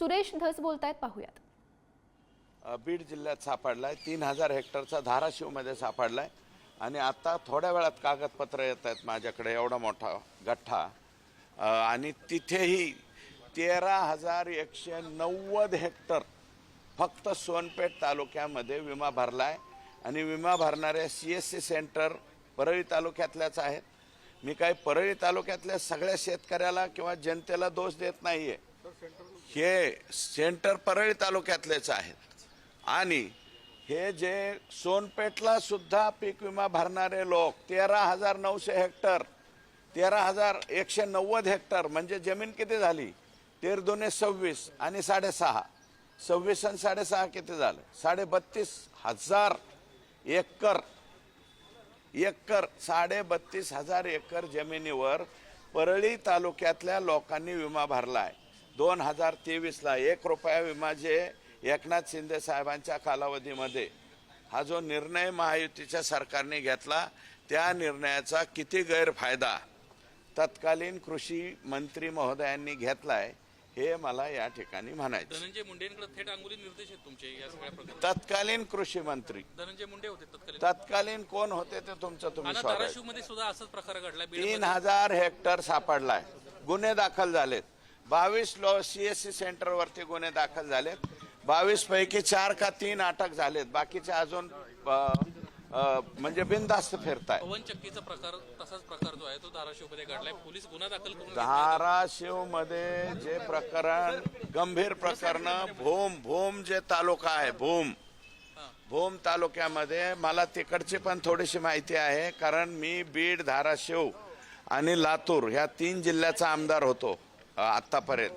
सुरेश धस बोलतायत पाहूयात. बीड जिल्ह्यात सापडलाय. तीन हजार हेक्टरचा धाराशिवमध्ये सापडलाय. आणि आता थोड्या वेळात कागदपत्र येत आहेत माझ्याकडे एवढा मोठा गठ्ठा. आणि तिथेही तेरा हजार एकशे नव्वद हेक्टर फक्त सोनपेठ तालुक्यामध्ये विमा भरलाय. आणि विमा भरणाऱ्या C S C centre Parli तालुक्यातल्याच आहेत. मी काही परळी तालुक्यातल्या सगळ्या शेतकऱ्याला किंवा जनतेला दोष देत नाहीये. हे सेंटर परळी तालुक्यातलेच आहेत. आणि हे जे सोनपेठला सुद्धा पीक विमा भरणारे लोक तेरा हजार नऊशे हेक्टर तेरा हजार एकशे नव्वद हेक्टर म्हणजे जमीन किती झाली? तेर दोने सव्वीस आणि साडेसहा. सव्वीस आणि साडेसहा किती झालं? साडे बत्तीस हजार एकर. एकर साडे बत्तीस हजार एकर जमिनीवर परळी तालुक्यातल्या लोकांनी विमा भरला आहे दोन हजार तेवीसला एक रुपया विमा जे एकनाथ शिंदे साहेबांच्या कालावधीमध्ये हा जो निर्णय महायुतीच्या सरकारने घेतला त्या निर्णयाचा किती गैरफायदा तत्कालीन कृषी मंत्री महोदयांनी घेतलाय हे मला या ठिकाणी म्हणायचं. धनंजय मुंडेंकडे थेट अंगुली निर्देश आहेत तुमचे या सगळ्या तत्कालीन कृषी मंत्री. धनंजय मुंडे होते तत्कालीन. तत्कालीन कोण होते ते तुमचं तुम्ही. धाराशिवमध्ये सुद्धा असाच प्रकार घडलाय तीन. हजार हेक्टर सापडलाय. गुन्हे दाखल झालेत. बावीस लो सीएससी सेंटर वरती गुन्हे दाखल झालेत. बावीस पैकी चार का तीन अटक झालेत. बाकीचे अजून म्हणजे बिनधास्त फिरताय पवन चक्कीचा प्रकार तसाच प्रकार जो आहे तो धाराशिवमध्ये घडलाय. पोलीस गुन्हा दाखल करून धाराशिवमध्ये जे प्रकरण गंभीर प्रकरण भूम भूम जे तालुका आहे भूम. भूम तालुक्यामध्ये मला तिकडची पण थोडीशी माहिती आहे कारण मी बीड धाराशिव आणि लातूर ह्या तीन जिल्ह्याचा आमदार होतो. आत्तापर्यंत.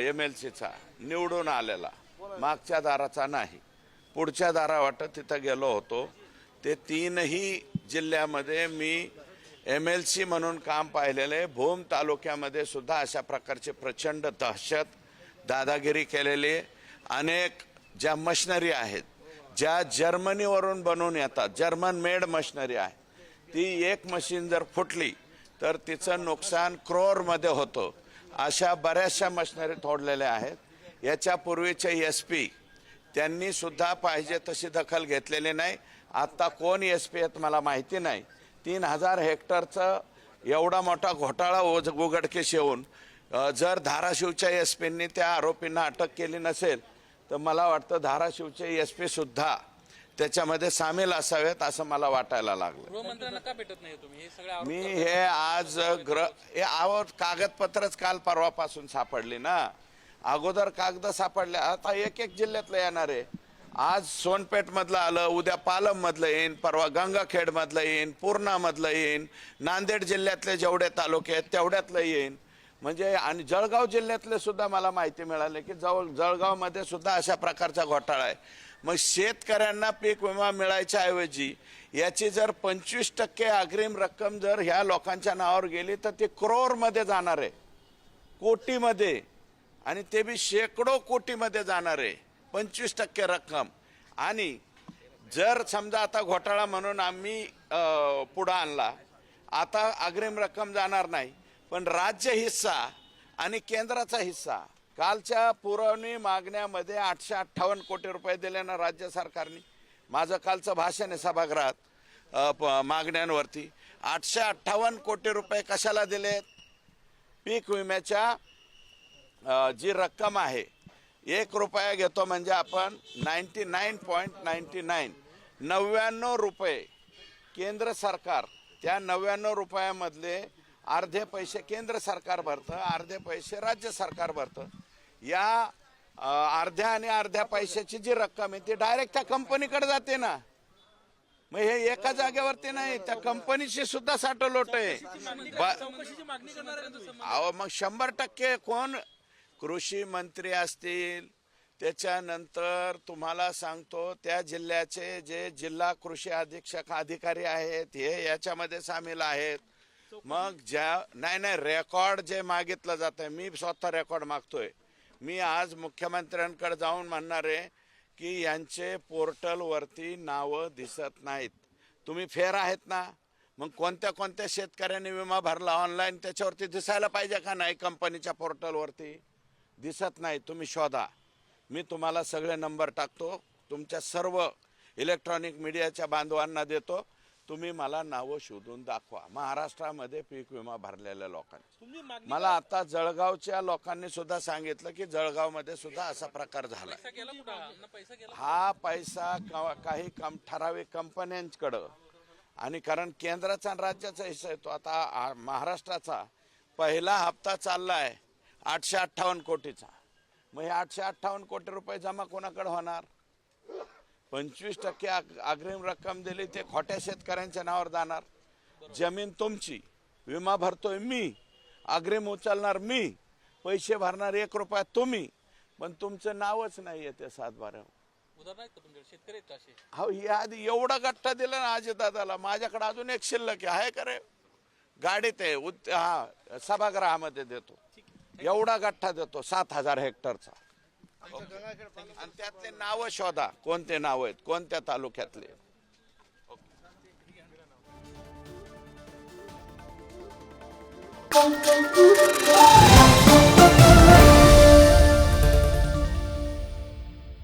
एम एल सीचा निवडून आलेला. मागच्या दाराचा नाही. पुढच्या दारा वाटत तिथं गेलो होतो. ते तीनही जिल्ह्यामध्ये मी एम एल सी म्हणून काम पाहिलेले भूम तालुक्यामध्ये सुद्धा अशा प्रकारचे प्रचंड दहशत दादागिरी केलेली अनेक ज्या मशनरी आहेत ज्या जर्मनीवरून बनवून येतात जर्मन मेड मशनरी आहे ती एक मशीन जर फुटली तर तिचं नुकसान क्रोरमध्ये होतं. अशा बऱ्याचशा मशिनरी तोडलेल्या आहेत. याच्यापूर्वीचे एस पी त्यांनी सुद्धा पाहिजे तशी दखल घेतलेली नाही. आत्ता कोण एस पी आहेत मला माहिती नाही. तीन हजार हेक्टरचं एवढा मोठा घोटाळा उज- उघडकीस येऊन जर धाराशिवच्या एस पींनी त्या आरोपींना अटक केली नसेल तर मला वाटतं धाराशिवचे एस पी सुद्धा त्याच्यामध्ये सामील असावेत असं मला वाटायला लागलं. गृहमंत्र्यांना का भेटत नाही तुम्ही? हे सगळे आरोप मी हे आज ग्र हे आव कागदपत्रच काल परवापासून सापडली ना. अगोदर कागद सापडल्या आता एक एक जिल्ह्यातलं येणार. आहे आज सोनपेठ मधलं आलं उद्या पालम मधलं येईन परवा गंगाखेड मधलं येईन पूर्णा मधलं येईन नांदेड जिल्ह्यातले जेवढे तालुके आहेत तेवढ्यातलं येईन. म्हणजे आणि जळगाव जिल्ह्यातले सुद्धा मला माहिती मिळाली की जवळ जळगावमध्ये सुद्धा अशा प्रकारचा घोटाळा आहे. मग शेतकऱ्यांना पीक विमा मिळायच्या ऐवजी याची जर पंचवीस टक्के अग्रिम रक्कम जर ह्या लोकांच्या नावावर गेली तर ती क्रोरमध्ये जाणार आहे. कोटीमध्ये. आणि ते बी शेकडो कोटीमध्ये जाणार आहे. पंचवीस टक्के रक्कम. आणि जर समजा आता घोटाळा म्हणून आम्ही पुढं आणला आता अग्रिम रक्कम जाणार नाही. पण राज्य हिस्सा आणि केंद्राचा हिस्सा कालच्या पुरवणी मागण्यामध्ये आठशे अठ्ठावन्न कोटी रुपये दिले ना राज्य सरकारने. माझं कालचं भाषण आहे सभागृहात प- मागण्यांवरती. आठशे अठ्ठावन्न कोटी रुपये कशाला दिलेत पीक विम्याच्या जी रक्कम आहे एक रुपया घेतो म्हणजे आपण ninety nine point ninety nine नव्याण्णव रुपये केंद्र सरकार त्या नव्याण्णव रुपयामधले अर्धे पैसे केंद्र सरकार भरतं अर्धे पैसे राज्य सरकार भरतं. या अर्ध्या आणि अर्ध्या पैशाची जी रक्कम आहे ती डायरेक्ट त्या कंपनीकडे जाते ना. मग हे एका जागेवरती नाही त्या कंपनीची सुद्धा साठवलोट आहे. अहो मग शंभर टक्के कोण? कृषी मंत्री असतील. त्याच्यानंतर तुम्हाला सांगतो त्या जिल्ह्याचे जे जिल्हा कृषी अधीक्षक अधिकारी आहेत हे याच्यामध्ये सामील आहेत. मग ज्या नाही नाही रेकॉर्ड जे मागितलं जात आहे मी स्वतः रेकॉर्ड मागतोय. मी आज मुख्यमंत्र्यांकडे जाऊन म्हणणार आहे की यांचे पोर्टलवरती नावं दिसत नाहीत. तुम्ही फेर आहेत ना? मग कोणत्या कोणत्या शेतकऱ्यांनी विमा भरला? ऑनलाईन त्याच्यावरती दिसायला पाहिजे का नाही कंपनीच्या पोर्टलवरती दिसत नाही. तुम्ही शोधा. मी तुम्हाला सगळे नंबर टाकतो. तुमच्या सर्व इलेक्ट्रॉनिक मीडियाच्या बांधवांना देतो. तुम्ही मला नावं शोधून दाखवा. महाराष्ट्रामध्ये पीक विमा भरलेल्या लोकांनी मला आता जळगावच्या लोकांनी सुद्धा सांगितलं की जळगावमध्ये सुद्धा असा प्रकार झाला. हा पैसा काही कम ठराविक कंपन्यांकडं. आणि कारण केंद्राचा आणि राज्याचा हिस्सा येतो आता महाराष्ट्राचा पहिला हप्ता चाललाय आठशे अठ्ठावन्न कोटीचा. मग हे आठशे अठ्ठावन्न कोटी रुपये जमा कोणाकडे होणार? पंचवीस टक्के अग- अग्रिम रक्कम दिली ते खोट्या शेतकऱ्यांच्या नावावर जाणार. जमीन तुमची. विमा भरतोय मी. अग्रिम उचलणार मी. पैसे भरणार एक रुपया तुम्ही. पण तुमचं नावच नाही येते सात बारा उदाहरण आहेत का तुमच्याकडे? शेतकरी आहेत का असे? हो या आधी एवढा गठ्ठा दिला ना अजय दादाला माझ्याकडे अजून एक शिल्लक आहे. आहे का रे? गाडीत आहे. हा सभागृहामध्ये देतो. एवढा गठ्ठा देतो. सात हजार हेक्टरचा. आणि त्यातले नाव शोधा. कोणते नाव आहेत? कोणत्या तालुक्यातले? Thank you.